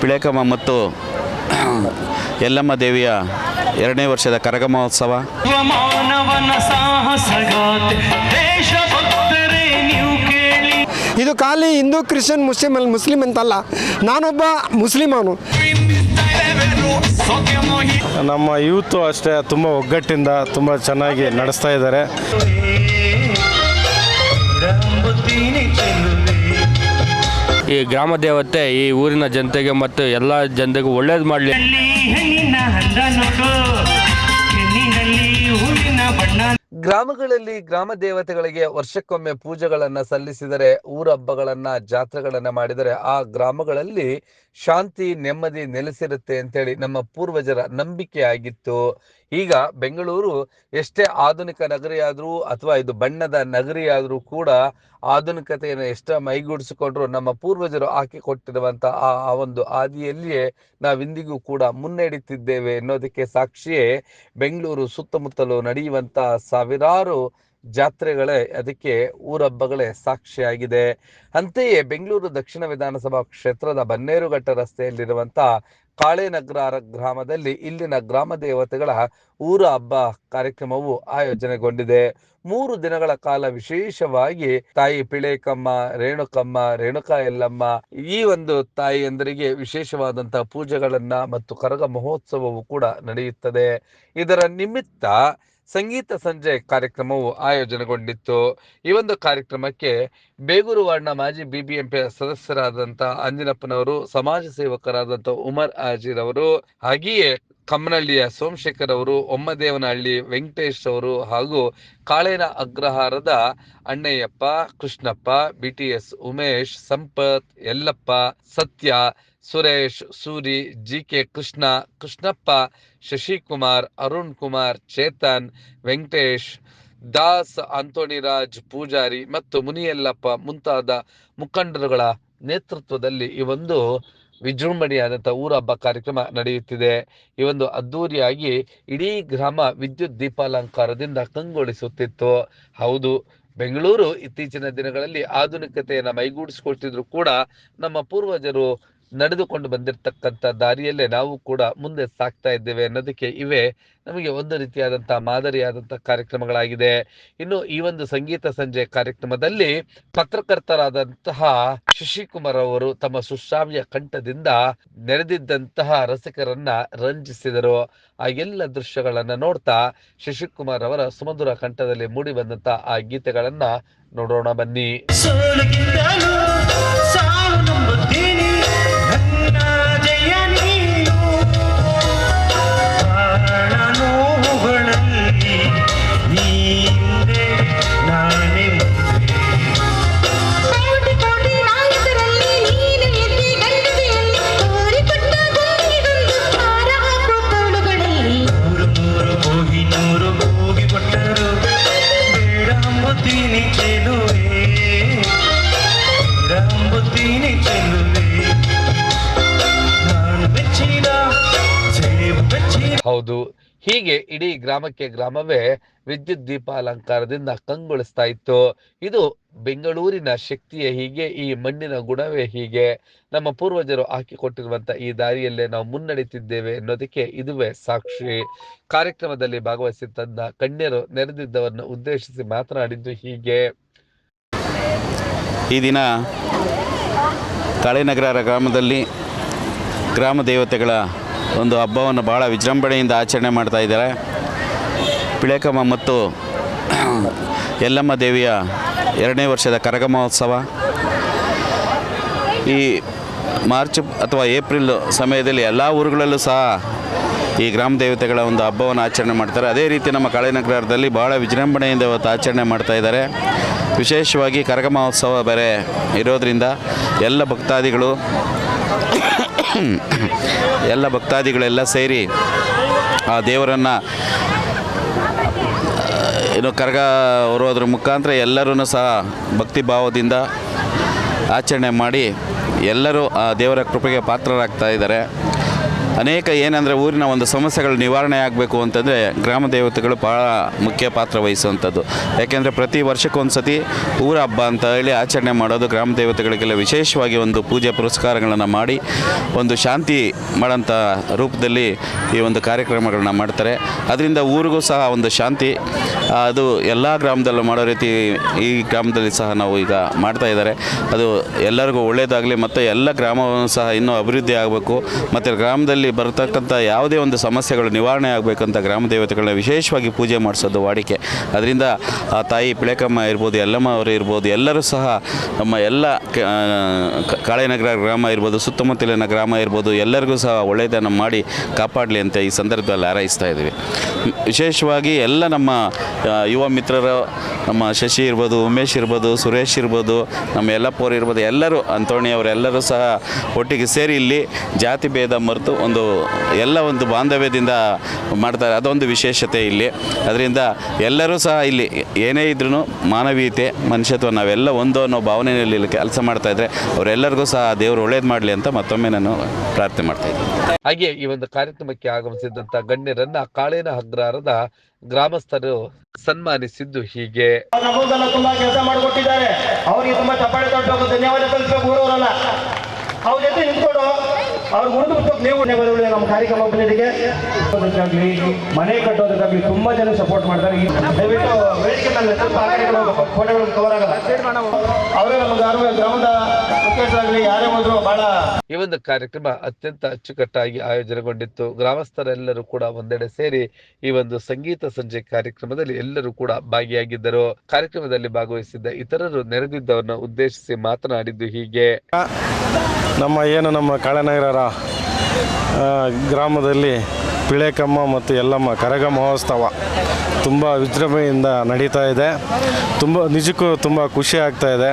ಪಿಳೇಕಮ್ಮ ಮತ್ತು ಯಲ್ಲಮ್ಮ ದೇವಿಯ ಎರಡನೇ ವರ್ಷದ ಕರಗ ಮಹೋತ್ಸವ. ಇದು ಖಾಲಿ ಹಿಂದೂ ಕ್ರಿಶ್ಚಿಯನ್ ಮುಸ್ಲಿಂ ಅಲ್ಲಿ ಮುಸ್ಲಿಂ ಅಂತಲ್ಲ ನಾನೊಬ್ಬ ಮುಸ್ಲಿಮ್ ಅವನು. ನಮ್ಮ ಯೂತು ಅಷ್ಟೇ ತುಂಬ ಒಗ್ಗಟ್ಟಿಂದ ತುಂಬ ಚೆನ್ನಾಗಿ ನಡೆಸ್ತಾ ಇದ್ದಾರೆ. ಈ ಗ್ರಾಮ ದೇವತೆ ಈ ಊರಿನ ಜನತೆಗೆ ಮತ್ತು ಎಲ್ಲ ಜನತೆಗೂ ಒಳ್ಳೇದು ಮಾಡಲಿ. ಗ್ರಾಮಗಳಲ್ಲಿ ಗ್ರಾಮ ದೇವತೆಗಳಿಗೆ ವರ್ಷಕ್ಕೊಮ್ಮೆ ಪೂಜೆಗಳನ್ನ ಸಲ್ಲಿಸಿದರೆ ಊರ ಹಬ್ಬಗಳನ್ನ ಜಾತ್ರೆಗಳನ್ನ ಮಾಡಿದರೆ ಆ ಗ್ರಾಮಗಳಲ್ಲಿ ಶಾಂತಿ ನೆಮ್ಮದಿ ನೆಲೆಸಿರುತ್ತೆ ಅಂತೇಳಿ ನಮ್ಮ ಪೂರ್ವಜರ ನಂಬಿಕೆ ಆಗಿತ್ತು ಈಗ ಬೆಂಗಳೂರು ಎಷ್ಟೇ ಆಧುನಿಕ ನಗರಿಯಾದರೂ ಅಥವಾ ಇದು ಬಣ್ಣದ ನಗರಿಯಾದರೂ ಕೂಡ ಆಧುನಿಕತೆಯನ್ನು ಎಷ್ಟ ಮೈಗೂಡಿಸಿಕೊಂಡ್ರು ನಮ್ಮ ಪೂರ್ವಜರು ಹಾಕಿಕೊಟ್ಟಿರುವಂಥ ಆ ಆ ಒಂದು ಹಾದಿಯಲ್ಲಿಯೇ ನಾವಿಂದಿಗೂ ಕೂಡ ಮುನ್ನಡೆಯುತ್ತಿದ್ದೇವೆ ಎನ್ನೋದಕ್ಕೆ ಸಾಕ್ಷಿಯೇ ಬೆಂಗಳೂರು ಸುತ್ತಮುತ್ತಲು ನಡೆಯುವಂಥ ಸಾವಿರಾರು ಜಾತ್ರೆಗಳೇ ಅದಕ್ಕೆ ಊರಬ್ಬಗಳೇ ಸಾಕ್ಷಿಯಾಗಿದೆ. ಅಂತೆಯೇ ಬೆಂಗಳೂರು ದಕ್ಷಿಣ ವಿಧಾನಸಭಾ ಕ್ಷೇತ್ರದ ಬನ್ನೇರುಘಟ್ಟ ರಸ್ತೆಯಲ್ಲಿರುವಂತ ಕಾಳೆನಗರ ಗ್ರಾಮದಲ್ಲಿ ಇಲ್ಲಿನ ಗ್ರಾಮ ದೇವತೆಗಳ ಊರ ಹಬ್ಬ ಕಾರ್ಯಕ್ರಮವು ಆಯೋಜನೆಗೊಂಡಿದೆ. ಮೂರು ದಿನಗಳ ಕಾಲ ವಿಶೇಷವಾಗಿ ತಾಯಿ ಪಿಳೇಕಮ್ಮ, ರೇಣುಕಮ್ಮ, ರೇಣುಕಾ ಎಲ್ಲಮ್ಮ ಈ ಒಂದು ತಾಯಿಯಂದರಿಗೆ ವಿಶೇಷವಾದಂತಹ ಪೂಜೆಗಳನ್ನ ಮತ್ತು ಕರಗ ಮಹೋತ್ಸವವು ಕೂಡ ನಡೆಯುತ್ತದೆ. ಇದರ ನಿಮಿತ್ತ ಸಂಗೀತ ಸಂಜೆ ಕಾರ್ಯಕ್ರಮವು ಆಯೋಜನೆಗೊಂಡಿತ್ತು. ಈ ಒಂದು ಕಾರ್ಯಕ್ರಮಕ್ಕೆ ಬೇಗೂರು ವಾರ್ಡ್ನ ಮಾಜಿ ಬಿಬಿಎಂಪಿ ಸದಸ್ಯರಾದಂಥ ಅಂಜಿನಪ್ಪನವರು, ಸಮಾಜ ಸೇವಕರಾದಂಥ ಉಮರ್ ಆಜೀರ್ ಅವರು, ಹಾಗೆಯೇ ಕಮ್ಮನಹಳ್ಳಿಯ ಸೋಮಶೇಖರ್ ಅವರು, ಒಮ್ಮದೇವನಹಳ್ಳಿ ವೆಂಕಟೇಶ್ ಅವರು ಹಾಗೂ Kalena ಅಗ್ರಹಾರದ Annayyappa, Krishnappa, BTS Umesh, Sampath, Yallappa, Satya Suresh, Suri G K Krishna, Krishnappa, Shashikumar, Arun Kumar, Chetan, Venkatesh, Das Antoniraj Poojari ಮತ್ತು ಮುನಿಯಲ್ಲಪ್ಪ ಮುಂತಾದ ಮುಖಂಡರುಗಳ ನೇತೃತ್ವದಲ್ಲಿ ಈ ಒಂದು ವಿಜೃಂಭಣೆಯಾದಂಥ ಊರ ಹಬ್ಬ ಕಾರ್ಯಕ್ರಮ ನಡೆಯುತ್ತಿದೆ. ಈ ಒಂದು ಅದ್ದೂರಿಯಾಗಿ ಇಡೀ ಗ್ರಾಮ ವಿದ್ಯುತ್ ದೀಪಾಲಂಕಾರದಿಂದ ಕಂಗೊಳಿಸುತ್ತಿತ್ತು. ಹೌದು, ಬೆಂಗಳೂರು ಇತ್ತೀಚಿನ ದಿನಗಳಲ್ಲಿ ಆಧುನಿಕತೆಯನ್ನು ಮೈಗೂಡಿಸಿಕೊಳ್ತಿದ್ರು ಕೂಡ ನಮ್ಮ ಪೂರ್ವಜರು ನಡೆದುಕೊಂಡು ಬಂದಿರತಕ್ಕಂಥ ದಾರಿಯಲ್ಲೇ ನಾವು ಕೂಡ ಮುಂದೆ ಸಾಗ್ತಾ ಇದ್ದೇವೆ ಅನ್ನೋದಕ್ಕೆ ಇವೆ ನಮಗೆ ಒಂದು ರೀತಿಯಾದಂಥ ಮಾದರಿಯಾದಂಥ ಕಾರ್ಯಕ್ರಮಗಳಾಗಿದೆ. ಇನ್ನು ಈ ಒಂದು ಸಂಗೀತ ಸಂಜೆ ಕಾರ್ಯಕ್ರಮದಲ್ಲಿ ಪತ್ರಕರ್ತರಾದಂತಹ ಶಶಿಕುಮಾರ್ ಅವರು ತಮ್ಮ ಸುಶ್ರಾವ್ಯ ಕಂಠದಿಂದ ನೆರೆದಿದ್ದಂತಹ ರಸಿಕರನ್ನ ರಂಜಿಸಿದರು. ಆ ಎಲ್ಲ ದೃಶ್ಯಗಳನ್ನ ನೋಡ್ತಾ ಶಶಿಕುಮಾರ್ ಅವರ ಸುಮಧುರ ಕಂಠದಲ್ಲಿ ಮೂಡಿ ಬಂದಂತಹ ಆ ಗೀತೆಗಳನ್ನ ನೋಡೋಣ ಬನ್ನಿ. ಹೌದು. ಹೀಗೆ ಇಡೀ ಗ್ರಾಮಕ್ಕೆ ಗ್ರಾಮವೇ ವಿದ್ಯುತ್ ದೀಪ ಅಲಂಕಾರದಿಂದ ಕಂಗೊಳಿಸ್ತಾ ಇತ್ತು. ಇದು ಬೆಂಗಳೂರಿನ ಶಕ್ತಿಯೇ ಹೀಗೆ, ಈ ಮಣ್ಣಿನ ಗುಣವೇ ಹೀಗೆ. ನಮ್ಮ ಪೂರ್ವಜರು ಹಾಕಿಕೊಟ್ಟಿರುವಂತ ಈ ದಾರಿಯಲ್ಲೇ ನಾವು ಮುನ್ನಡೆಯುತ್ತಿದ್ದೇವೆ ಅನ್ನೋದಕ್ಕೆ ಇದುವೇ ಸಾಕ್ಷಿ. ಕಾರ್ಯಕ್ರಮದಲ್ಲಿ ಭಾಗವಹಿಸಿದ್ದ ಕಣ್ಯರು ನೆರೆದಿದ್ದವರನ್ನು ಉದ್ದೇಶಿಸಿ ಮಾತನಾಡಿದ್ದು ಹೀಗೆ. ಈ ದಿನ ಕಾಳೆನಗರ ಗ್ರಾಮದಲ್ಲಿ ಗ್ರಾಮ ದೇವತೆಗಳ ಒಂದು ಹಬ್ಬವನ್ನು ಭಾಳ ವಿಜೃಂಭಣೆಯಿಂದ ಆಚರಣೆ ಮಾಡ್ತಾ ಇದ್ದಾರೆ. ಪಿಳೇಕಮ್ಮ ಮತ್ತು ಯಲ್ಲಮ್ಮ ದೇವಿಯ ಎರಡನೇ ವರ್ಷದ ಕರಗ ಮಹೋತ್ಸವ. ಈ ಮಾರ್ಚ್ ಅಥವಾ ಏಪ್ರಿಲ್ ಸಮಯದಲ್ಲಿ ಎಲ್ಲ ಊರುಗಳಲ್ಲೂ ಸಹ ಈ ಗ್ರಾಮ ದೇವತೆಗಳ ಒಂದು ಹಬ್ಬವನ್ನು ಆಚರಣೆ ಮಾಡ್ತಾರೆ. ಅದೇ ರೀತಿ ನಮ್ಮ ಕಾಳೆನಗರದಲ್ಲಿ ಭಾಳ ವಿಜೃಂಭಣೆಯಿಂದ ಇವತ್ತು ಆಚರಣೆ ಮಾಡ್ತಾ ಇದ್ದಾರೆ. ವಿಶೇಷವಾಗಿ ಕರಗ ಮಹೋತ್ಸವ ಬೇರೆ ಇರೋದರಿಂದ ಎಲ್ಲ ಭಕ್ತಾದಿಗಳು ಎಲ್ಲ ಭಕ್ತಾದಿಗಳೆಲ್ಲ ಸೇರಿ ಆ ದೇವರನ್ನು ಏನು ಕರಗ ಹೊರೋದ್ರ ಮುಖಾಂತರ ಎಲ್ಲರೂ ಸಹ ಭಕ್ತಿ ಭಾವದಿಂದ ಆಚರಣೆ ಮಾಡಿ ಎಲ್ಲರೂ ಆ ದೇವರ ಕೃಪೆಗೆ ಪಾತ್ರರಾಗ್ತಾ ಇದ್ದಾರೆ. ಅನೇಕ ಏನಂದರೆ ಊರಿನ ಒಂದು ಸಮಸ್ಯೆಗಳು ನಿವಾರಣೆ ಆಗಬೇಕು ಅಂತಂದರೆ ಗ್ರಾಮ ದೇವತೆಗಳು ಭಾಳ ಮುಖ್ಯ ಪಾತ್ರ ವಹಿಸುವಂಥದ್ದು. ಯಾಕೆಂದರೆ ಪ್ರತಿ ವರ್ಷಕ್ಕೊಂದು ಸತಿ ಊರ ಹಬ್ಬ ಅಂತ ಹೇಳಿ ಆಚರಣೆ ಮಾಡೋದು ಗ್ರಾಮ ದೇವತೆಗಳಿಗೆಲ್ಲ ವಿಶೇಷವಾಗಿ ಒಂದು ಪೂಜೆ ಪುರಸ್ಕಾರಗಳನ್ನು ಮಾಡಿ ಒಂದು ಶಾಂತಿ ಮಾಡೋಂಥ ರೂಪದಲ್ಲಿ ಈ ಒಂದು ಕಾರ್ಯಕ್ರಮಗಳನ್ನ ಮಾಡ್ತಾರೆ. ಅದರಿಂದ ಊರಿಗೂ ಸಹ ಒಂದು ಶಾಂತಿ ಅದು ಎಲ್ಲ ಗ್ರಾಮದಲ್ಲೂ ಮಾಡೋ ರೀತಿ ಈ ಗ್ರಾಮದಲ್ಲಿ ಸಹ ನಾವು ಈಗ ಮಾಡ್ತಾ ಇದ್ದಾರೆ. ಅದು ಎಲ್ಲರಿಗೂ ಒಳ್ಳೆಯದಾಗಲಿ ಮತ್ತು ಎಲ್ಲ ಗ್ರಾಮವನ್ನು ಸಹ ಇನ್ನೂ ಅಭಿವೃದ್ಧಿ ಆಗಬೇಕು, ಮತ್ತು ಗ್ರಾಮದಲ್ಲಿ ಬರತಕ್ಕಂಥ ಯಾವುದೇ ಒಂದು ಸಮಸ್ಯೆಗಳು ನಿವಾರಣೆ ಆಗಬೇಕಂತ ಗ್ರಾಮ ದೇವತೆಗಳನ್ನ ವಿಶೇಷವಾಗಿ ಪೂಜೆ ಮಾಡಿಸೋದು ವಾಡಿಕೆ. ಅದರಿಂದ ಆ ತಾಯಿ ಪಿಳೆಕಮ್ಮ ಇರ್ಬೋದು ಎಲ್ಲಮ್ಮ ಅವರು ಇರ್ಬೋದು, ಎಲ್ಲರೂ ಸಹ ನಮ್ಮ ಎಲ್ಲ ಕಾಳೆನಗರ ಗ್ರಾಮ ಇರ್ಬೋದು, ಸುತ್ತಮುತ್ತಲಿನ ಗ್ರಾಮ ಇರ್ಬೋದು, ಎಲ್ಲರಿಗೂ ಸಹ ಒಳ್ಳೆಯದನ್ನು ಮಾಡಿ ಕಾಪಾಡಲಿ ಅಂತ ಈ ಸಂದರ್ಭದಲ್ಲಿ ಹಾರೈಸ್ತಾ ಇದ್ದೀವಿ. ವಿಶೇಷವಾಗಿ ಎಲ್ಲ ನಮ್ಮ ಯುವ ಮಿತ್ರರು, ನಮ್ಮ ಶಶಿ ಇರ್ಬೋದು, ಉಮೇಶ್ ಇರ್ಬೋದು, ಸುರೇಶ್ ಇರ್ಬೋದು, ನಮ್ಮ ಯಲ್ಲಪ್ಪವ್ರು ಇರ್ಬೋದು, ಎಲ್ಲರೂ ಅಂತೋಣಿ ಅವರೆಲ್ಲರೂ ಸಹ ಒಟ್ಟಿಗೆ ಸೇರಿ ಇಲ್ಲಿ ಜಾತಿ ಭೇದ ಮರೆತು ಒಂದು ಎಲ್ಲ ಒಂದು ಬಾಂಧವ್ಯದಿಂದ ಮಾಡ್ತಾರೆ. ಅದೊಂದು ವಿಶೇಷತೆ ಇಲ್ಲಿ. ಅದರಿಂದ ಎಲ್ಲರೂ ಸಹ ಇಲ್ಲಿ ಏನೇ ಇದ್ರೂ ಮಾನವೀಯತೆ ಮನುಷ್ಯತ್ವ ನಾವೆಲ್ಲ ಒಂದು ಅನ್ನೋ ಭಾವನೆಯಲ್ಲಿ ಇಲ್ಲಿ ಕೆಲಸ ಮಾಡ್ತಾಯಿದ್ರೆ ಅವರೆಲ್ಲರಿಗೂ ಸಹ ದೇವರು ಒಳ್ಳೇದು ಮಾಡಲಿ ಅಂತ ಮತ್ತೊಮ್ಮೆ ನಾನು ಪ್ರಾರ್ಥನೆ ಮಾಡ್ತಾಯಿದ್ದೀನಿ ಹಾಗೆ ಈ ಒಂದು ಕಾರ್ಯಕ್ರಮಕ್ಕೆ ಆಗಮಿಸಿದಂತ ಗಣ್ಯರನ್ನ ಕಾಳೇನ ಅಗ್ರಹಾರದ ಗ್ರಾಮಸ್ಥರು ಸನ್ಮಾನಿಸಿದ್ದು ಹೀಗೆ. ತುಂಬಾ ಕೆಲಸ ಮಾಡಿಕೊಟ್ಟಿದ್ದಾರೆ. ಅವರಿಗೆ ತುಂಬಾ ಚಪ್ಪಾಳೆ ತಟ್ಟಬೇಕು ಧನ್ಯವಾದ ಕಲಿಸ್ಬೇಕು ಊರವರೆಲ್ಲ. ಅವ್ರ ಜೊತೆ ನಿಂತ್ಕೊಂಡು. ಅವ್ರು ಮುಂದೆ ನೀವು ಧನ್ಯವಾದಗಳು ನಮ್ಮ ಕಾರ್ಯಕ್ರಮ ಬಂದಿದ್ದಕ್ಕೆ ಮನೆ ಕಟ್ಟೋದಕ್ಕಾಗ್ಲಿ ತುಂಬಾ ಜನ ಸಪೋರ್ಟ್ ಮಾಡ್ತಾರೆ. ದಯವಿಟ್ಟು ವೇದಿಕೆ ಮೇಲೆ ಸ್ವಲ್ಪ ಫೋಟೋಗಳು ಕವರ್ ಆಗಲ್ಲ. ಅವರೇ ನಮ್ಮ ಗ್ರಾಮ ಗ್ರಾಮದ ಮುಖ್ಯಸ್ಥರಾಗ್ಲಿ ಯಾರೇ ಹೋದ್ರು ಬಹಳ ಈ ಒಂದು ಕಾರ್ಯಕ್ರಮ ಅತ್ಯಂತ ಅಚ್ಚುಕಟ್ಟಾಗಿ ಆಯೋಜನೆಗೊಂಡಿತ್ತು. ಗ್ರಾಮಸ್ಥರೆಲ್ಲರೂ ಕೂಡ ಒಂದೆಡೆ ಸೇರಿ ಈ ಒಂದು ಸಂಗೀತ ಸಂಜೆ ಕಾರ್ಯಕ್ರಮದಲ್ಲಿ ಎಲ್ಲರೂ ಕೂಡ ಭಾಗಿಯಾಗಿದ್ದರು. ಕಾರ್ಯಕ್ರಮದಲ್ಲಿ ಭಾಗವಹಿಸಿದ್ದ ಇತರರು ನೆರೆದಿದ್ದವರನ್ನ ಉದ್ದೇಶಿಸಿ ಮಾತನಾಡಿದ್ದು ಹೀಗೆ. ನಮ್ಮ ಏನು ನಮ್ಮ ಕಾಳೆನಗರ ಗ್ರಾಮದಲ್ಲಿ ಪಿಳೆಕಮ್ಮ ಮತ್ತು ಎಲ್ಲಮ್ಮ ಕರಗ ಮಹೋತ್ಸವ ತುಂಬ ವಿಜೃಂಭಣೆಯಿಂದ ನಡೀತಾ ಇದೆ. ತುಂಬ ನಿಜಕ್ಕೂ ತುಂಬ ಖುಷಿ ಆಗ್ತಾ ಇದೆ.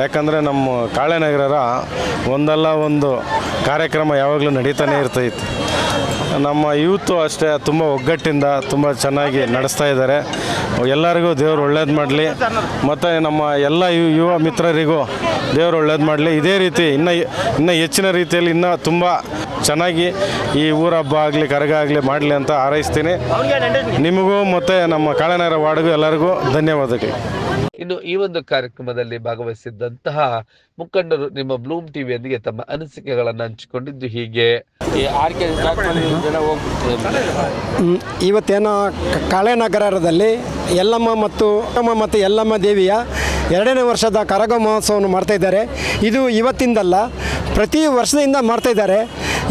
ಯಾಕಂದರೆ ನಮ್ಮ ಕಾಳೆನಗರರ ಒಂದಲ್ಲ ಒಂದು ಕಾರ್ಯಕ್ರಮ ಯಾವಾಗಲೂ ನಡೀತಾನೆ ಇರ್ತೈತಿ. ನಮ್ಮ ಯೂತು ಅಷ್ಟೇ ತುಂಬ ಒಗ್ಗಟ್ಟಿಂದ ತುಂಬ ಚೆನ್ನಾಗಿ ನಡೆಸ್ತಾ ಇದ್ದಾರೆ. ಎಲ್ಲರಿಗೂ ದೇವರು ಒಳ್ಳೇದು ಮಾಡಲಿ. ಮತ್ತು ನಮ್ಮ ಎಲ್ಲ ಯುವ ಮಿತ್ರರಿಗೂ ದೇವರು ಒಳ್ಳೇದು ಮಾಡಲಿ. ಇದೇ ರೀತಿ ಇನ್ನು ಇನ್ನೂ ಹೆಚ್ಚಿನ ರೀತಿಯಲ್ಲಿ ಇನ್ನೂ ತುಂಬ ಚೆನ್ನಾಗಿ ಈ ಊರ ಹಬ್ಬ ಆಗಲಿ, ಕರಗ ಆಗಲಿ ಮಾಡಲಿ ಅಂತ ಹಾರೈಸ್ತೀನಿ. ನಿಮಗೂ ಮತ್ತು ನಮ್ಮ ಕಾಳನಗರ ವಾರ್ಡ್ಗೂ ಎಲ್ಲರಿಗೂ ಧನ್ಯವಾದಗಳು. ಇನ್ನು ಈ ಒಂದು ಕಾರ್ಯಕ್ರಮದಲ್ಲಿ ಭಾಗವಹಿಸಿದ್ದಂತಹ ಮುಖಂಡರು ನಿಮ್ಮ ಬ್ಲೂಮ್ ಟಿವಿಯೊಂದಿಗೆ ತಮ್ಮ ಅನಿಸಿಕೆಗಳನ್ನು ಹಂಚಿಕೊಂಡಿದ್ದು ಹೀಗೆ. ಇವತ್ತೇನೋ ಕಾಳೆನಗರದಲ್ಲಿ ಯಲ್ಲಮ್ಮ ಮತ್ತು ಮತ್ತು ಯಲ್ಲಮ್ಮ ದೇವಿಯ ಎರಡನೇ ವರ್ಷದ ಕರಗ ಮಹೋತ್ಸವವನ್ನು ಮಾಡ್ತಾ ಇದ್ದಾರೆ. ಇದು ಇವತ್ತಿಂದಲ್ಲ, ಪ್ರತಿ ವರ್ಷದಿಂದ ಮಾಡ್ತಾ ಇದ್ದಾರೆ.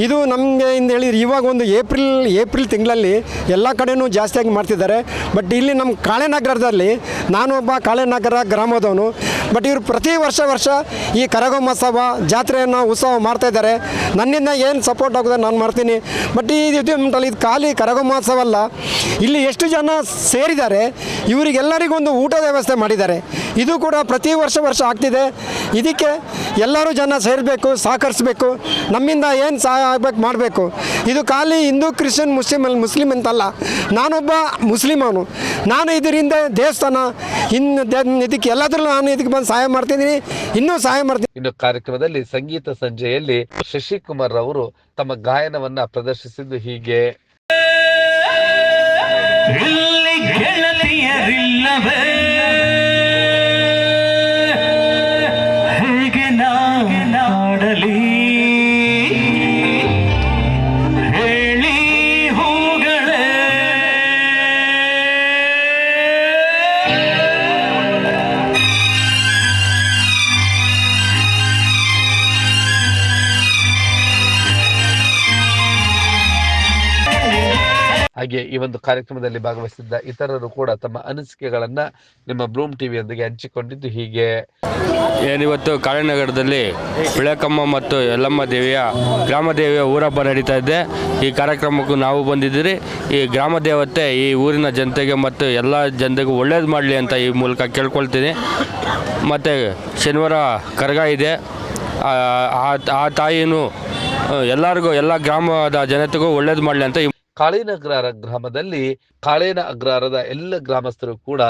ಇದು ನಮಗೆ ಇಂದ ಹೇಳಿದ್ರೆ ಇವಾಗ ಒಂದು ಏಪ್ರಿಲ್ ಏಪ್ರಿಲ್ ತಿಂಗಳಲ್ಲಿ ಎಲ್ಲ ಕಡೆಯೂ ಜಾಸ್ತಿಯಾಗಿ ಮಾಡ್ತಿದ್ದಾರೆ. ಬಟ್ ಇಲ್ಲಿ ನಮ್ಮ ಕಾಳೆನಗರದಲ್ಲಿ ನಾನೊಬ್ಬ ಕಾಳೆನಗರ ಗ್ರಾಮದವನು ಬಟ್ ಇವರು ಪ್ರತಿ ವರ್ಷ ವರ್ಷ ಈ ಕರಗ ಮಹೋತ್ಸವ ಜಾತ್ರೆಯನ್ನು ಉತ್ಸವ ಮಾಡ್ತಾ ಇದ್ದಾರೆ. ನನ್ನಿಂದ ಏನು ಸಪೋರ್ಟ್ ಆಗುತ್ತೆ ನಾನು ಮಾಡ್ತೀನಿ. ಬಟ್ ಈ ಇದು ಖಾಲಿ ಕರಗ ಮಹೋತ್ಸವ ಅಲ್ಲ, ಇಲ್ಲಿ ಎಷ್ಟು ಜನ ಸೇರಿದ್ದಾರೆ, ಇವರಿಗೆಲ್ಲರಿಗೂ ಒಂದು ಊಟದ ವ್ಯವಸ್ಥೆ ಮಾಡಿದ್ದಾರೆ. ಇದು ಕೂಡ ಪ್ರತಿ ವರ್ಷ ವರ್ಷ ಆಗ್ತಿದೆ. ಇದಕ್ಕೆ ಎಲ್ಲರೂ ಜನ ಸೇರಬೇಕು, ಸಹಕರಿಸಬೇಕು. ನಮ್ಮಿಂದ ಏನು ಸಹಾಯ ಆಗಬೇಕು ಮಾಡಬೇಕು. ಇದು ಖಾಲಿ ಹಿಂದೂ, ಕ್ರಿಶ್ಚಿಯನ್ ಮುಸ್ಲಿಮ್ ಅಲ್ಲಿ ಮುಸ್ಲಿಮ್ ಅಂತಲ್ಲ, ನಾನೊಬ್ಬ ಮುಸ್ಲಿಮನು ನಾನು ಇದರಿಂದ ದೇವಸ್ಥಾನ ಇನ್ನು ಇದಕ್ಕೆ ಎಲ್ಲದರಲ್ಲೂ ನಾನು ಇದಕ್ಕೆ ಬಂದು ಸಹಾಯ ಮಾಡ್ತಿದ್ದೀನಿ. ಇನ್ನೂ ಸಹಾಯ ಮಾಡ್ತೀನಿ ಇನ್ನು ಕಾರ್ಯಕ್ರಮದಲ್ಲಿ ಸಂಗೀತ ಸಂಜೆಯಲ್ಲಿ ಶಶಿಕುಮಾರ್ ಅವರು ತಮ್ಮ ಗಾಯನವನ್ನ ಪ್ರದರ್ಶಿಸಿದ್ದು ಹೀಗೆ. ಇಲ್ಲಿ ಗೆಳತಿಯರಿಲ್ಲವೇ? ಹಾಗೆ ಈ ಒಂದು ಕಾರ್ಯಕ್ರಮದಲ್ಲಿ ಭಾಗವಹಿಸಿದ್ದ ಇತರರು ಕೂಡ ತಮ್ಮ ಅನಿಸಿಕೆಗಳನ್ನ ನಿಮ್ಮ ಬ್ಲೂಮ್ ಟಿವಿಯೊಂದಿಗೆ ಹಂಚಿಕೊಂಡಿದ್ದು ಹೀಗೆ. ಏನಿವತ್ತು ಕಾಳಿನಗರದಲ್ಲಿ ಬಿಳಕಮ್ಮ ಮತ್ತು ಯಲ್ಲಮ್ಮ ದೇವಿಯ ಗ್ರಾಮ ದೇವಿಯ ಊರಹಬ್ಬ ನಡೀತಾ ಇದೆ. ಈ ಕಾರ್ಯಕ್ರಮಕ್ಕೂ ನಾವು ಬಂದಿದ್ದೀರಿ. ಈ ಗ್ರಾಮ ದೇವತೆ ಈ ಊರಿನ ಜನತೆಗೆ ಮತ್ತು ಎಲ್ಲ ಜನತೆಗೂ ಒಳ್ಳೇದು ಮಾಡಲಿ ಅಂತ ಈ ಮೂಲಕ ಕೇಳ್ಕೊಳ್ತೀನಿ. ಮತ್ತು ಶನಿವಾರ ಕರಗ ಇದೆ. ಆ- ಆ ತಾಯಿನೂ ಎಲ್ಲರಿಗೂ, ಎಲ್ಲ ಗ್ರಾಮದ ಜನತೆಗೂ ಒಳ್ಳೇದು ಮಾಡಲಿ ಅಂತ ಕಾಳಿನ ಅಗ್ರಹಾರ ಗ್ರಾಮದಲ್ಲಿ ಕಾಳೇನ ಅಗ್ರಹಾರದ ಎಲ್ಲ ಗ್ರಾಮಸ್ಥರು ಕೂಡ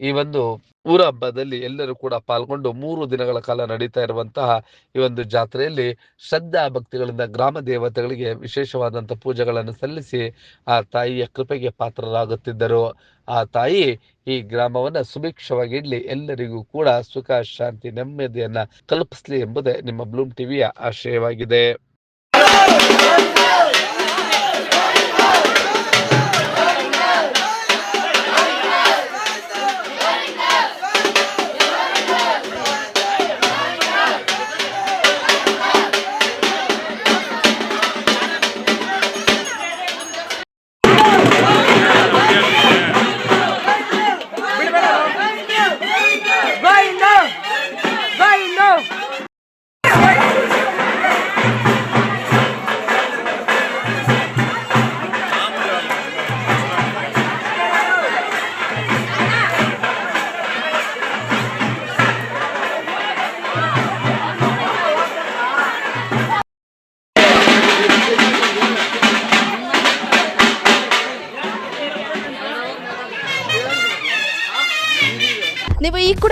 ಈ ಒಂದು ಊರ ಹಬ್ಬದಲ್ಲಿ ಎಲ್ಲರೂ ಕೂಡ ಪಾಲ್ಗೊಂಡು ಮೂರು ದಿನಗಳ ಕಾಲ ನಡೀತಾ ಇರುವಂತಹ ಈ ಒಂದು ಜಾತ್ರೆಯಲ್ಲಿ ಶ್ರದ್ಧಾ ಭಕ್ತಿಗಳಿಂದ ಗ್ರಾಮ ದೇವತೆಗಳಿಗೆ ವಿಶೇಷವಾದಂಥ ಪೂಜೆಗಳನ್ನು ಸಲ್ಲಿಸಿ ಆ ತಾಯಿಯ ಕೃಪೆಗೆ ಪಾತ್ರರಾಗುತ್ತಿದ್ದರು. ಆ ತಾಯಿ ಈ ಗ್ರಾಮವನ್ನ ಸುಭಿಕ್ಷವಾಗಿ ಇಡ್ಲಿ, ಎಲ್ಲರಿಗೂ ಕೂಡ ಸುಖ, ಶಾಂತಿ, ನೆಮ್ಮದಿಯನ್ನ ಕಲ್ಪಿಸಲಿ ಎಂಬುದೇ ನಿಮ್ಮ ಬ್ಲೂಮ್ ಟಿವಿಯ ಆಶಯವಾಗಿದೆ.